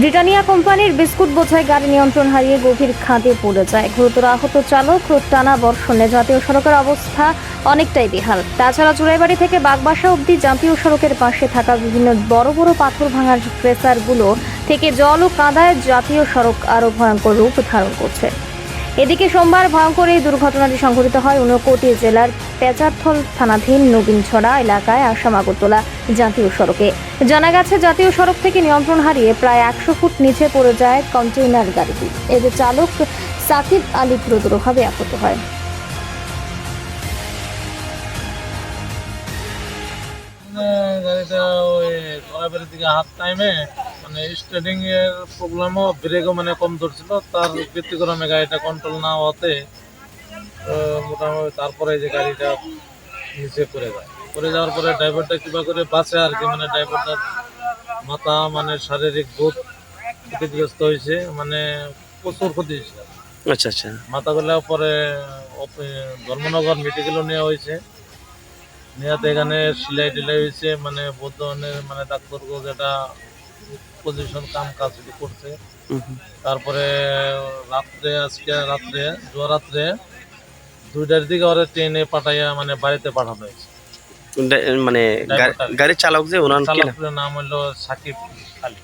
Britannia কোম্পানির biscuit বোঝাই গাড়ি নিয়ন্ত্রণ হারিয়ে গভীর খাঁদে পড়ে যায়। গুরুতর আহত চালক রোদ টানা বর্ষণে জাতীয় সড়কের অবস্থা অনেকটাই বেহাল। তাছাড়া চুড়াইবাড়ি থেকে বাগবাসা অবধি জাতীয় সড়কের পাশে থাকা বিভিন্ন বড় বড় পাথর ভাঙার প্রেসারগুলো থেকে জল ও কাদায় জাতীয় সড়ক আরও ভয়ঙ্কর রূপ ধারণ করছে। এদিকে সোমবার ভয়ঙ্কর এই দুর্ঘটনাটি সংঘটিত হয় ঊনকোটি জেলার পেচারথল থানাধীন নবীনছড়া এলাকায় আসাম আগরতলা জাতীয় সড়কে। জানা গেছে, জাতীয় সড়ক থেকে নিয়ন্ত্রণ হারিয়ে প্রায় একশো ফুট নিচে পড়ে যায় কন্টেইনার গাড়িটি। এতে চালক সাকিব আলী গুরুতরভাবে আহত হয়। গাড়িটা ওই দিকে হাত টাইমে মানে স্টার্টিং এর প্রবলেমও ব্রেকও মানে কম ধরছিল তার ব্যতিক্রমে গাড়িটা কন্ট্রোল না হতে মোটামুটি তারপরে যে গাড়িটা নিচে পড়ে যায়। পড়ে যাওয়ার পরে ড্রাইভারটা কিবা করে বাঁচে আর কি মানে ড্রাইভারটার মাথা মানে শারীরিক বোধ ক্ষতিগ্রস্ত হয়েছে মানে প্রচুর ক্ষতি হয়েছে। আচ্ছা আচ্ছা। মাথা গেলেও পরে ধর্মনগর মেডিকেলও নেওয়া হয়েছে। নেওয়াতে এখানে সিলাই টিলাই হয়েছে মানে বর্ধমানের মানে ডাক্তারগো যেটা পজিশন কাম কাজ করছে। তারপরে রাত্রে আজকে রাত্রে জোয়া রাত্রে দুইটার দিকে ওরা ট্রেনে পাঠাইয়া মানে বাড়িতে পাঠানো হয়েছে মানে গাড়ির চালক যে ওনার চালকের নাম? হলো সাকিব আলী।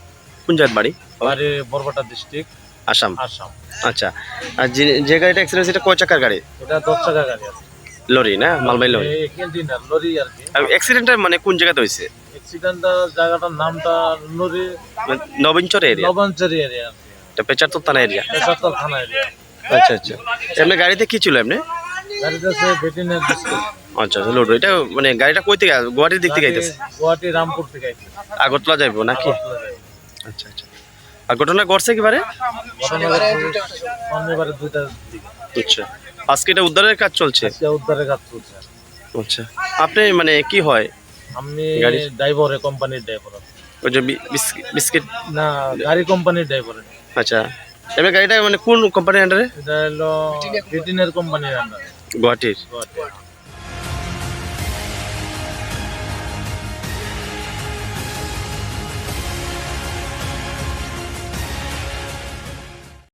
জায়গার বাড়ি? বাড়ি বরবাটা ডিস্ট্রিক্ট আসাম। আসাম। আচ্ছা। আর যে- গাড়িটা অ্যাক্সিডেন্ট সেটা কয় চাকার গাড়ি? এটা দশ টাকা গাড়ি আছে। লরি না? মালবাহী লরি। লরি আর কি। অ্যাক্সিডেন্টটা মানে কোন জায়গাতে হয়েছে? অ্যাক্সিডেন্টটা জায়গাটার নামটা মানে নবীনচর এরিয়া লবণচেরি এরিয়া এটা থানা এরিয়া পেশাতল থানা এরিয়া আচ্ছা আচ্ছা। এমনি গাড়িতে কি ছিল এমনি? গাড়িটা সে আচ্ছা আচ্ছা লোড। এটা মানে গাড়িটা কই থেকে আস- গুয়াহাটির দিক থেকে আইতেছে? গুয়াহাটি রামপুর থেকে আইছে। আগরতলা যাইবো নাকি? আগরতলা আচ্ছা আচ্ছা। আর ঘটনা ঘটছে কিবারে? ঘটনাটা শনিবারে দুইটার দিকে। আচ্ছা। আজকে এটা উদ্ধারের কাজ চলছে? উদ্ধারের কাজ চলছে। আচ্ছা। আপনি মানে কি হয়? আমি গাড়ি- ড্রাইভার কোম্পানির ড্রাইভার ওই যে বিস্কিট? না গাড়ি কোম্পানির ড্রাইভার আচ্ছা। এবার গাড়িটা মানে কোন কোম্পানির আন্ডারে এটা হলো ব্রিটেনের কোম্পানির আন্ডারে গুয়াহাটির। গুয়াহাটি